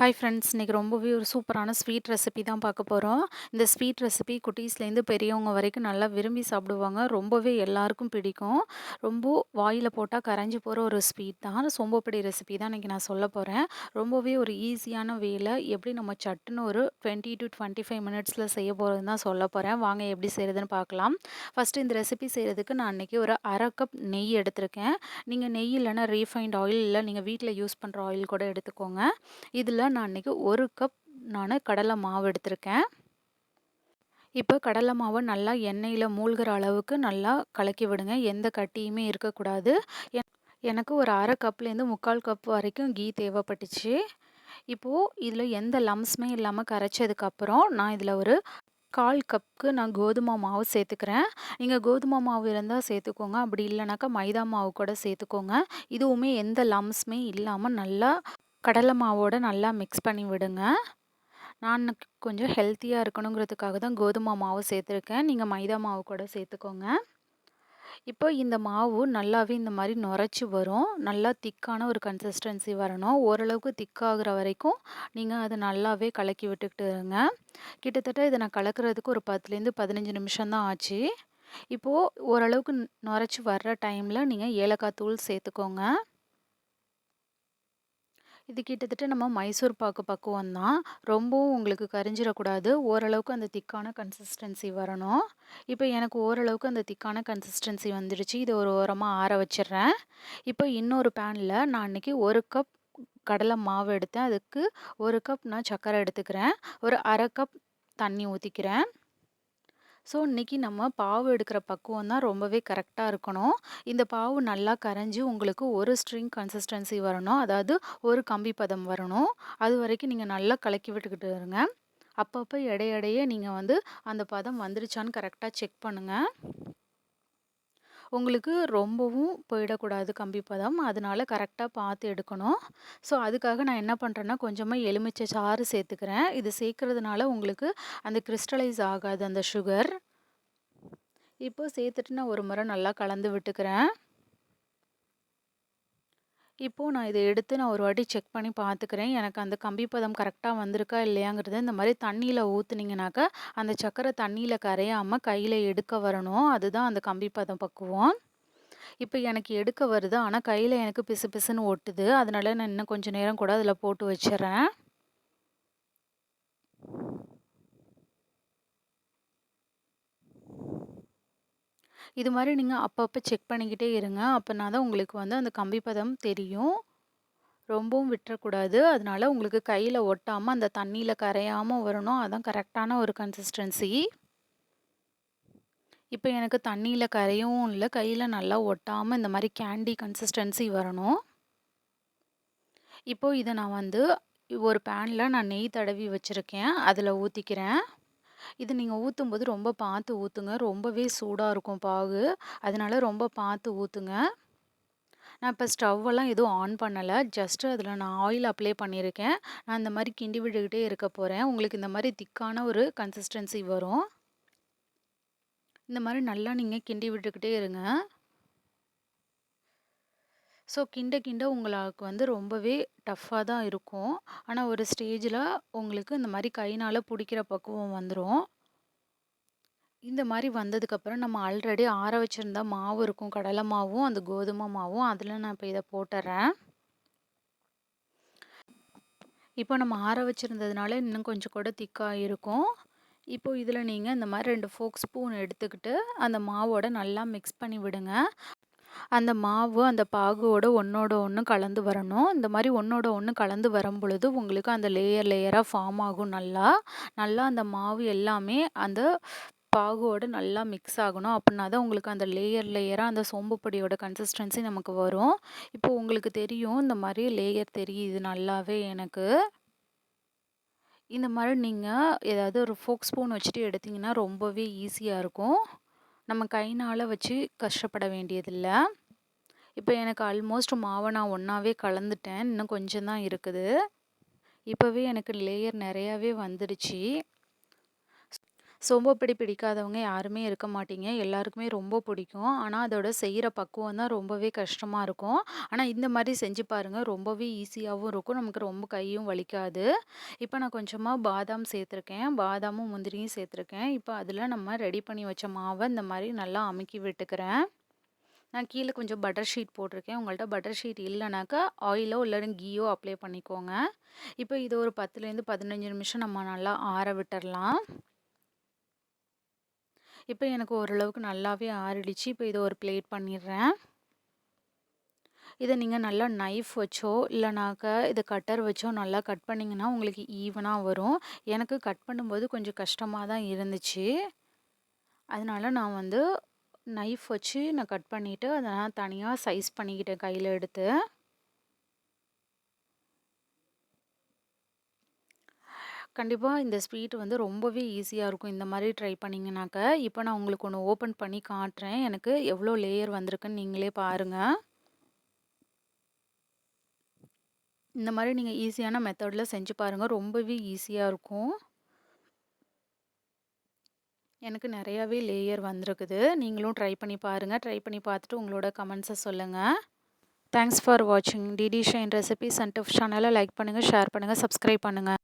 Hi friends இன்றைக்கி ரொம்பவே ஒரு சூப்பரான ஸ்வீட் ரெசிபி தான் பார்க்க போகிறோம் இந்த ஸ்வீட் ரெசிபி குட்டீஸ்லேருந்து பெரியவங்க வரைக்கும் நல்லா விரும்பி சாப்பிடுவாங்க. ரொம்பவே எல்லாருக்கும் பிடிக்கும். ரொம்ப வாயில் போட்டால் கரைஞ்சி போகிற ஒரு ஸ்வீட் தான். சோம்பப்படி ரெசிபி தான் இன்றைக்கி நான் சொல்ல போகிறேன் ரொம்பவே ஒரு ஈஸியான வேலை எப்படி நம்ம சட்டுன்னு ஒரு டுவெண்ட்டி டு டுவெண்ட்டி ஃபைவ் மினிட்ஸில் செய்ய போகிறதுன்னு தான் சொல்ல போகிறேன் வாங்க எப்படி செய்கிறதுன்னு பார்க்கலாம். ஃபஸ்ட்டு இந்த ரெசிபி செய்கிறதுக்கு நான் அன்றைக்கி ஒரு அரை கப் நெய் எடுத்திருக்கேன். நீங்கள் நெய் இல்லைன்னா ரீஃபைண்ட் ஆயில் இல்லை நீங்கள் வீட்டில் யூஸ் பண்ணுற ஆயில் கூட எடுத்துக்கோங்க. இதில் நான் இன்றைக்கி ஒரு கப் நான் கடலை மாவு எடுத்திருக்கேன். இப்போ கடலை மாவை நல்லா எண்ணெயில் மூழ்கிற அளவுக்கு நல்லா கலக்கி விடுங்க. எந்த கட்டியுமே இருக்கக்கூடாது. எனக்கு ஒரு அரை கப்லேருந்து முக்கால் கப் வரைக்கும் கீ தேவைப்பட்டுச்சு. இப்போது இதில் எந்த லம்ஸுமே இல்லாமல் கரைச்சதுக்கப்புறம் நான் இதில் ஒரு கால் கப்புக்கு நான் கோதுமை மாவு சேர்த்துக்கிறேன். நீங்கள் கோதுமை மாவு இருந்தால் சேர்த்துக்கோங்க. அப்படி இல்லைனாக்கா மைதா மாவு கூட சேர்த்துக்கோங்க. இதுவுமே எந்த லம்ஸுமே இல்லாமல் நல்லா கடலை மாவோடு நல்லா மிக்ஸ் பண்ணி விடுங்க. நான் கொஞ்சம் ஹெல்த்தியாக இருக்கணுங்கிறதுக்காக தான் கோதுமை மாவு சேர்த்துருக்கேன். நீங்கள் மைதா மாவு கூட சேர்த்துக்கோங்க. இப்போ இந்த மாவு நல்லாவே இந்த மாதிரி நுரைச்சி வரும். நல்லா திக்கான ஒரு கன்சிஸ்டன்சி வரணும். ஓரளவுக்கு திக்காகிற வரைக்கும் நீங்கள் அதை நல்லாவே கலக்கி விட்டுக்கிட்டு இருங்க. கிட்டத்தட்ட இதை நான் கலக்கிறதுக்கு ஒரு பத்துலேருந்து பதினஞ்சு நிமிஷம் தான் ஆச்சு. இப்போது ஓரளவுக்கு நுரைச்சி வர்ற டைமில் நீங்கள் ஏலக்காய் தூள் சேர்த்துக்கோங்க. இது கிட்டத்தட்ட நம்ம மைசூர் பாக்கு பக்குவம் தான். ரொம்பவும் உங்களுக்கு கரிஞ்சிடக்கூடாது. ஓரளவுக்கு அந்த திக்கான கன்சிஸ்டன்சி வரணும். இப்போ எனக்கு ஓரளவுக்கு அந்த திக்கான கன்சிஸ்டன்சி வந்துடுச்சு. இது ஒரு ஓரமாக ஆற வச்சிடுறேன். இப்போ இன்னொரு பேனில் நான் அன்றைக்கி ஒரு கப் கடலை மாவு எடுத்தேன். அதுக்கு ஒரு கப் நான் சர்க்கரை எடுத்துக்கிறேன். ஒரு அரை கப் தண்ணி ஊற்றிக்கிறேன் ஸோ இன்றைக்கி நம்ம பாவு எடுக்கிற பக்குவம் தான் ரொம்பவே கரெக்டாக இருக்கணும். இந்த பாவு நல்லா கரைஞ்சி உங்களுக்கு ஒரு ஸ்ட்ரிங் கன்சிஸ்டன்சி வரணும். அதாவது ஒரு கம்பி பதம் வரணும். அது வரைக்கும் நீங்கள் நல்லா கலக்கி விட்டுக்கிட்டு இருங்க. அப்பப்போ இடையிடையே நீங்கள் வந்து அந்த பதம் வந்துருச்சான்னு கரெக்டாக செக் பண்ணுங்கள் உங்களுக்கு ரொம்பவும் போயிடக்கூடாது கம்பி பதம். அதனால கரெக்டாக பார்த்து எடுக்கணும். ஸோ அதுக்காக நான் என்ன பண்ணுறேன்னா கொஞ்சமாக எலுமிச்சை சாறு சேர்த்துக்கிறேன். இது சேர்க்குறதுனால உங்களுக்கு அந்த கிறிஸ்டலைஸ் ஆகாது அந்த சுகர் இப்போ சேர்த்துட்டு நான் ஒரு முறை நல்லா கலந்து விட்டுக்கிறேன். இப்போது நான் இதை எடுத்து நான் ஒரு வாட்டி செக் பண்ணி பார்த்துக்கிறேன். எனக்கு அந்த கம்பி பதம் கரெக்டாக வந்திருக்கா இல்லையாங்கிறது இந்த மாதிரி தண்ணியில் ஊற்றுனீங்கனாக்கா அந்த சக்கரை தண்ணியில் கரையாமல் கையில் எடுக்க வரணும். அதுதான் அந்த கம்பி பதம் பக்குவோம். இப்போ எனக்கு எடுக்க வருது. ஆனால் கையில் எனக்கு பிசு பிசுன்னு ஒட்டுது. அதனால நான் இன்னும் கொஞ்சம் நேரம் கூட அதில் போட்டு வச்சிடறேன். இது மாதிரி நீங்கள் அப்பப்போ செக் பண்ணிக்கிட்டே இருங்க. அப்போனா தான் உங்களுக்கு வந்து அந்த கம்பி பதம் தெரியும். ரொம்பவும் விட்டுறக்கூடாது. அதனால உங்களுக்கு கையில் ஒட்டாமல் அந்த தண்ணியில் கரையாமல் வரணும். அதுதான் கரெக்டான ஒரு கன்சிஸ்டன்சி இப்போ எனக்கு தண்ணியில் கரையவும் இல்லை. கையில் நல்லா ஒட்டாமல் இந்த மாதிரி கேண்டி கன்சிஸ்டன்சி வரணும். இப்போது இதை நான் வந்து ஒரு பேனில் நான் நெய் தடவி வச்சுருக்கேன். அதில் ஊற்றிக்கிறேன் இது நீங்கள் ஊற்றும்போது ரொம்ப பார்த்து ஊற்றுங்க ரொம்பவே சூடாக இருக்கும் பாகு. அதனால் ரொம்ப பார்த்து ஊற்றுங்க நான் இப்போ ஸ்டவ்வெல்லாம் எதுவும் ஆன் பண்ணலை. ஜஸ்ட்டு அதில் நான் ஆயில் அப்ளை பண்ணியிருக்கேன். நான் இந்த மாதிரி கிண்டி விட்டுக்கிட்டே இருக்க போகிறேன் உங்களுக்கு இந்த மாதிரி திக்கான ஒரு கன்சிஸ்டன்சி வரும். இந்த மாதிரி நல்லா நீங்கள் கிண்டி விட்டுக்கிட்டே இருங்க. ஸோ கிண்ட கிண்ட உங்களுக்கு வந்து ரொம்பவே டஃப்பாக தான் இருக்கும். ஆனால் ஒரு ஸ்டேஜில் உங்களுக்கு இந்த மாதிரி கைனால் பிடிக்கிற பக்குவம் வந்துடும் இந்த மாதிரி வந்ததுக்கப்புறம் நம்ம ஆல்ரெடி ஆற வச்சுருந்தா மாவு இருக்கும். கடலை மாவும் அந்த கோதுமை மாவும் அதில் நான் இப்போ இதை போட்டுறேன். இப்போ நம்ம ஆற வச்சுருந்ததுனால இன்னும் கொஞ்சம் கூட திக்காக இருக்கும். இப்போ இதில் நீங்கள் இந்த மாதிரி ரெண்டு ஃபோக் ஸ்பூன் எடுத்துக்கிட்டு அந்த மாவோட நல்லா மிக்ஸ் பண்ணி விடுங்க. அந்த மாவு அந்த பாகுவோட ஒன்றோட ஒன்று கலந்து வரணும். இந்த மாதிரி ஒன்றோட ஒன்று கலந்து வரும் பொழுது உங்களுக்கு அந்த லேயர் லேயராக ஃபார்ம் ஆகும் நல்லா. நல்லா அந்த மாவு எல்லாமே அந்த பாகோடு நல்லா மிக்ஸ் ஆகணும். அப்படின்னா தான் உங்களுக்கு அந்த லேயர் லேயராக அந்த சோம்பு பொடியோட கன்சிஸ்டன்சி நமக்கு வரும். இப்போ உங்களுக்கு தெரியும் இந்த மாதிரி லேயர் தெரியுது நல்லாவே எனக்கு. இந்த மாதிரி நீங்கள் ஏதாவது ஒரு ஃபோக் ஸ்பூன் வச்சுட்டு எடுத்திங்கன்னா ரொம்பவே ஈஸியாக இருக்கும். நம்ம கைனால் வச்சு கஷ்டப்பட வேண்டியதில்லை. இப்போ எனக்கு ஆல்மோஸ்ட் மாவை நான் ஒன்றாவே கலந்துட்டேன். இன்னும் கொஞ்சம் தான் இருக்குது. இப்போவே எனக்கு லேயர் நிறையாவே வந்துடுச்சு. சோம்பப்பொடி பிடிக்காதவங்க யாருமே இருக்க மாட்டீங்க. எல்லாருக்குமே ரொம்ப பிடிக்கும். ஆனால் அதோட செய்கிற பக்குவம் தான் ரொம்பவே கஷ்டமாக இருக்கும். ஆனால் இந்த மாதிரி செஞ்சு பாருங்கள் ரொம்பவே ஈஸியாகவும் இருக்கும். நமக்கு ரொம்ப கையும் வலிக்காது. இப்போ நான் கொஞ்சமாக பாதாம் சேர்த்துருக்கேன். பாதாமும், முந்திரியும் சேர்த்துருக்கேன். இப்போ அதில் நம்ம ரெடி பண்ணி வச்ச மாவை இந்த மாதிரி நல்லா அமுக்கி விட்டுக்கிறேன். நான் கீழே கொஞ்சம் பட்டர் ஷீட் போட்டிருக்கேன். உங்கள்கிட்ட பட்டர் ஷீட் இல்லைனாக்கா ஆயிலோ இல்லை கீயோ அப்ளை பண்ணிக்கோங்க. இப்போ இது ஒரு 10லேருந்து 15 நிமிஷம் நம்ம நல்லா ஆற விட்டுடலாம் இப்போ எனக்கு ஓரளவுக்கு நல்லாவே ஆறிடுச்சு. இப்போ இதை ஒரு பிளேட் பண்ணிடுறேன். இதை நீங்கள் நல்லா நைஃப் வச்சோ, இல்லைனாக்கா இதை கட்டர் வச்சோ நல்லா கட் பண்ணிங்கன்னா உங்களுக்கு ஈவனாக வரும். எனக்கு கட் பண்ணும்போது கொஞ்சம் கஷ்டமாக தான் இருந்துச்சு. அதனால் நான் வந்து நைஃப் வச்சு நான் கட் பண்ணிவிட்டு அதை நான் தனியாக சைஸ் பண்ணிக்கிட்டேன் கையில் எடுத்து. கண்டிப்பாக இந்த ஸ்வீட் வந்து ரொம்பவே ஈஸியாக இருக்கும். இந்த மாதிரி ட்ரை பண்ணிங்கனாக்க இப்போ நான் உங்களுக்கு ஒன்று ஓப்பன் பண்ணி காட்டுறேன். எனக்கு எவ்வளோ லேயர் வந்திருக்குன்னு நீங்களே பாருங்கள் இந்த மாதிரி நீங்கள் ஈஸியான மெத்தடில் செஞ்சு பாருங்கள் ரொம்பவே ஈஸியாக இருக்கும். எனக்கு நிறையாவே லேயர் வந்திருக்குது. நீங்களும் ட்ரை பண்ணி பாருங்கள் ட்ரை பண்ணி பார்த்துட்டு உங்களோட கமெண்ட்ஸை சொல்லுங்கள் தேங்க்ஸ் ஃபார் வாட்சிங். DD shine recipes and tips சேனலை லைக் பண்ணுங்கள் ஷேர் பண்ணுங்கள் சப்ஸ்கிரைப் பண்ணுங்கள்